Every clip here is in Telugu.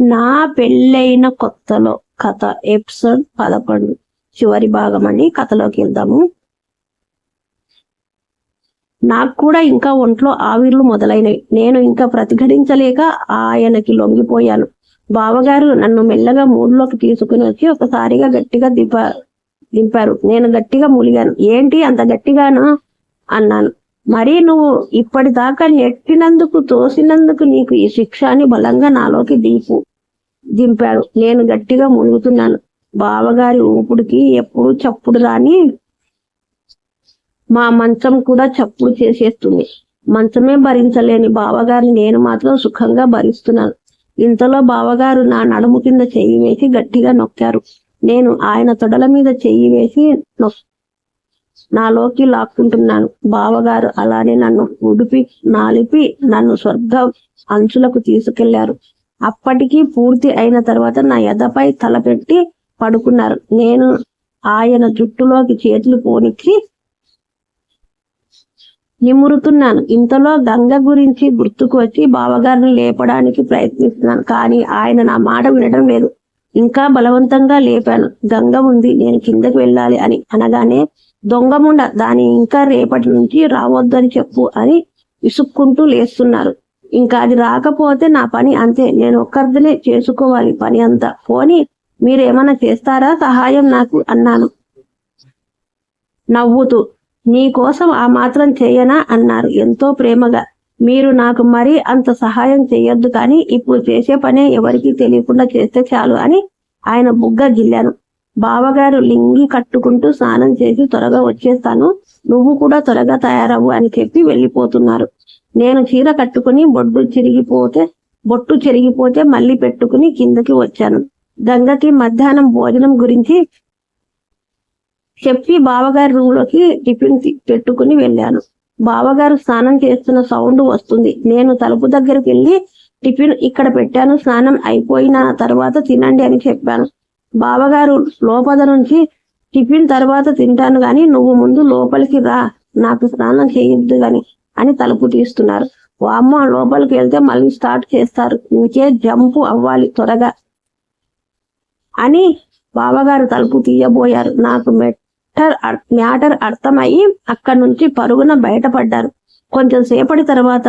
నా పెళ్ళైన కొత్తలో కథ ఎపిసోడ్ పదకొండు. చివరి భాగం అని కథలోకి వెళ్దాము. నాకు కూడా ఇంకా ఒంట్లో ఆవిర్లు మొదలైనవి నేను ఇంకా ప్రతిఘటించలేక ఆయనకి లొంగిపోయాను. బావగారు నన్ను మెల్లగా మూడులోకి తీసుకుని వచ్చి ఒకసారిగా గట్టిగా దింప దింపారు. నేను గట్టిగా మూలిగాను. ఏంటి అంత గట్టిగాను? అన్నాను. మరి నువ్వు ఇప్పటిదాకా నెట్టినందుకు తోసినందుకు నీకు ఈ శిక్ష అని బలంగా నాలోకి దీపు దింపాడు. నేను గట్టిగా మునుగుతున్నాను. బావగారి ఊపుడికి ఎప్పుడు చప్పుడు రాని మా మంచం కూడా చప్పుడు చేసేస్తుంది. మంచమే భరించలేని బావగారిని నేను మాత్రం సుఖంగా భరిస్తున్నాను. ఇంతలో బావగారు నా నడుము కింద చెయ్యి వేసి గట్టిగా నొక్కారు. నేను ఆయన తొడల మీద చెయ్యి వేసి నొక్ నాలోకి లాక్కుంటున్నాను. బావగారు అలానే నన్ను ఉడిపి నాలిపి నన్ను స్వర్గ అంచులకు తీసుకెళ్ళారు. అప్పటికి పూర్తి అయిన తర్వాత నా ఎదపై తలపెట్టి పడుకున్నారు. నేను ఆయన జుట్టులోకి చేతులు పోనిచ్చి నిమురుతున్నాను. ఇంతలో గంగ గురించి గుర్తుకు వచ్చి బావగారిని లేపడానికి ప్రయత్నిస్తున్నాను కానీ ఆయన నా మాట వినడం లేదు. ఇంకా బలవంతంగా లేపాను. గంగ ఉంది నేను కిందకి వెళ్ళాలి అని అనగానే దొంగముండ దాని ఇంకా రేపటి నుంచి రావద్దని చెప్పు అని విసుక్కుంటూ లేస్తున్నారు. ఇంకా అది రాకపోతే నా పని అంతే. నేను ఒక్కరిదినే చేసుకోవాలి పని అంతా. పోని మీరేమన్నా చేస్తారా? సహాయం నాకు అన్నాను. నవ్వుతూ నీకోసం ఆ మాత్రం చేయనా? అన్నారు ఎంతో ప్రేమగా. మీరు నాకు మరీ అంత సహాయం చేయొద్దు కానీ ఇప్పుడు చేసే పనే ఎవరికి తెలియకుండా చేస్తే చాలు అని ఆయన బుగ్గ గిల్లాను. బావగారు లింగి కట్టుకుంటూ స్నానం చేసి త్వరగా వచ్చేస్తాను. నువ్వు కూడా త్వరగా తయారవ్వు అని చెప్పి వెళ్ళిపోతున్నారు. నేను చీర కట్టుకుని బొడ్డు చిరిగిపోతే బొట్టు చెరిగిపోతే మళ్ళీ పెట్టుకుని కిందకి వచ్చాను. గంగకి మధ్యాహ్నం భోజనం గురించి చెప్పి బావగారి రూమ్లోకి టిఫిన్ పెట్టుకుని వెళ్ళాను. బావగారు స్నానం చేస్తున్న సౌండ్ వస్తుంది. నేను తలుపు దగ్గరికి వెళ్ళి టిఫిన్ ఇక్కడ పెట్టాను. స్నానం అయిపోయిన తర్వాత తినండి అని చెప్పాను. బావగారు లోపల నుంచి టిఫిన్ తర్వాత తింటాను గాని నువ్వు ముందు లోపలికి రా. నాకు స్నానం చేయొద్దు గాని అని తలుపు తీస్తున్నారు. వామ్మ లోపలికి వెళ్తే మళ్ళీ స్టార్ట్ చేస్తారు. ఇంకే జంపు అవ్వాలి త్వరగా అని బావగారు తలుపు తీయబోయారు. నాకు మెటర్ మ్యాటర్ అర్థమయ్యి అక్కడి నుంచి పరుగున బయటపడ్డారు. కొంచెం సేపటి తర్వాత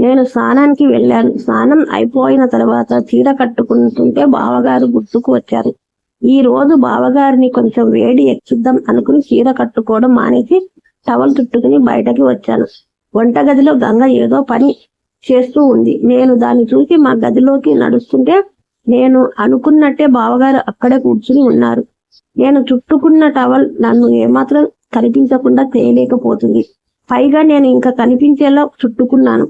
నేను స్నానానికి వెళ్ళాను. స్నానం అయిపోయిన తర్వాత చీర కట్టుకుంటుంటే బావగారు గుర్తుకు వచ్చారు. ఈ రోజు బావగారిని కొంచెం వేడి ఎక్కిద్దాం అనుకుని చీర కట్టుకోవడం మానేసి టవల్ చుట్టుకుని బయటకి వచ్చాను. వంటగదిలో గంగ ఏదో పని చేస్తూ ఉంది. నేను దాన్ని చూసి మా గదిలోకి నడుస్తుంటే నేను అనుకున్నట్టే బావగారు అక్కడే కూర్చుని ఉన్నారు. నేను చుట్టుకున్న టవల్ నన్ను ఏమాత్రం కనిపించకుండా చేయలేకపోతుంది పైగా నేను ఇంకా కనిపించేలా చుట్టుకున్నాను.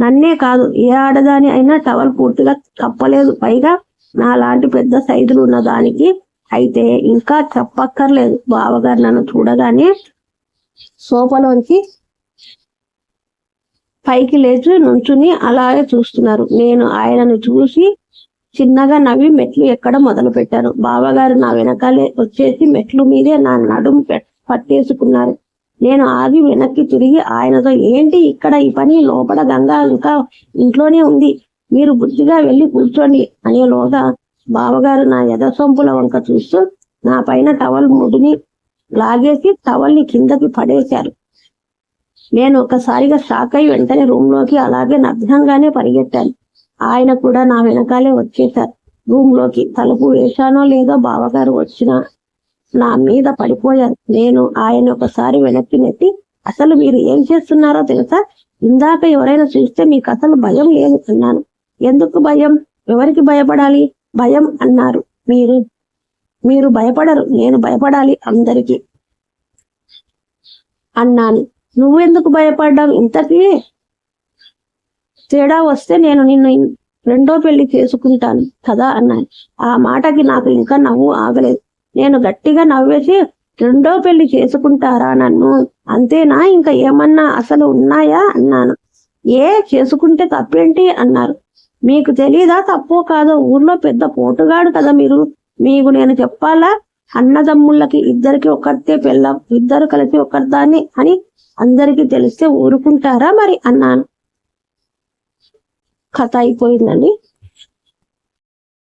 నన్నే కాదు ఏ ఆడదాని అయినా టవల్ పూర్తిగా కప్పలేదు పైగా నా లాంటి పెద్ద సైజులు ఉన్న దానికి అయితే ఇంకా చెప్పక్కర్లేదు. బావగారు నన్ను చూడగానే సోఫాలోంచి పైకి లేచి నుంచుని అలాగే చూస్తున్నారు. నేను ఆయనను చూసి చిన్నగా నవ్వి మెట్లు ఎక్కడ మొదలు పెట్టాను బావగారు నా వెనకాలే వచ్చేసి మెట్లు మీదే నా నడుము పట్టేసుకున్నారు. నేను ఆగి వెనక్కి తిరిగి ఆయనతో ఏంటి ఇక్కడ ఈ పని? లోపల గంగా ఇంకా ఇంట్లోనే ఉంది. మీరు బుద్ధిగా వెళ్ళి కూర్చోండి అనేలోగా బావగారు నా ఎదసొంపుల వంక చూస్తూ నా పైన టవల్ ముడిని లాగేసి టవల్ని కిందకి పడేశారు. నేను ఒకసారిగా షాక్ అయి వెంటనే రూమ్లోకి అలాగే నగ్నంగానే పరిగెట్టాను ఆయన కూడా నా వెనకాలే వచ్చేశారు. రూమ్లోకి తలుపు వేశానో లేదో బావగారు వచ్చిన నా మీద పడిపోయారు. నేను ఆయన ఒకసారి వెనక్కి నెట్టి అసలు మీరు ఏం చేస్తున్నారో తెలుసా? ఇందాక ఎవరైనా చూస్తే మీకు అసలు భయం లేదు అన్నాను. ఎందుకు భయం? ఎవరికి భయపడాలి? భయం అన్నారు. మీరు మీరు భయపడరు. నేను భయపడాలి అందరికీ. అన్నాను. నువ్వెందుకు భయపడ్డావు? ఇంతకీ తేడా వస్తే నేను నిన్ను రెండో పెళ్ళి చేసుకుంటాను కదా అన్నాను. ఆ మాటకి నాకు ఇంకా నవ్వు ఆగలేదు. నేను గట్టిగా నవ్వేసి రెండో పెళ్ళి చేసుకుంటారా నన్ను? అంతేనా? ఇంకా ఏమన్నా అసలు ఉన్నాయా? అన్నాను. ఏ? చేసుకుంటే తప్పేంటి? అన్నారు. మీకు తెలీదా? తప్పో కాదో? ఊర్లో పెద్ద పోటుగాడు కదా మీరు. మీకు నేను చెప్పాలా? అన్నదమ్ముళ్ళకి ఇద్దరికి ఒకరితే పెళ్ళం ఇద్దరు కలిసి ఒకరిదాన్ని అని అందరికీ తెలిస్తే ఊరుకుంటారా మరి? అన్నాను. కథ అయిపోయిందండి.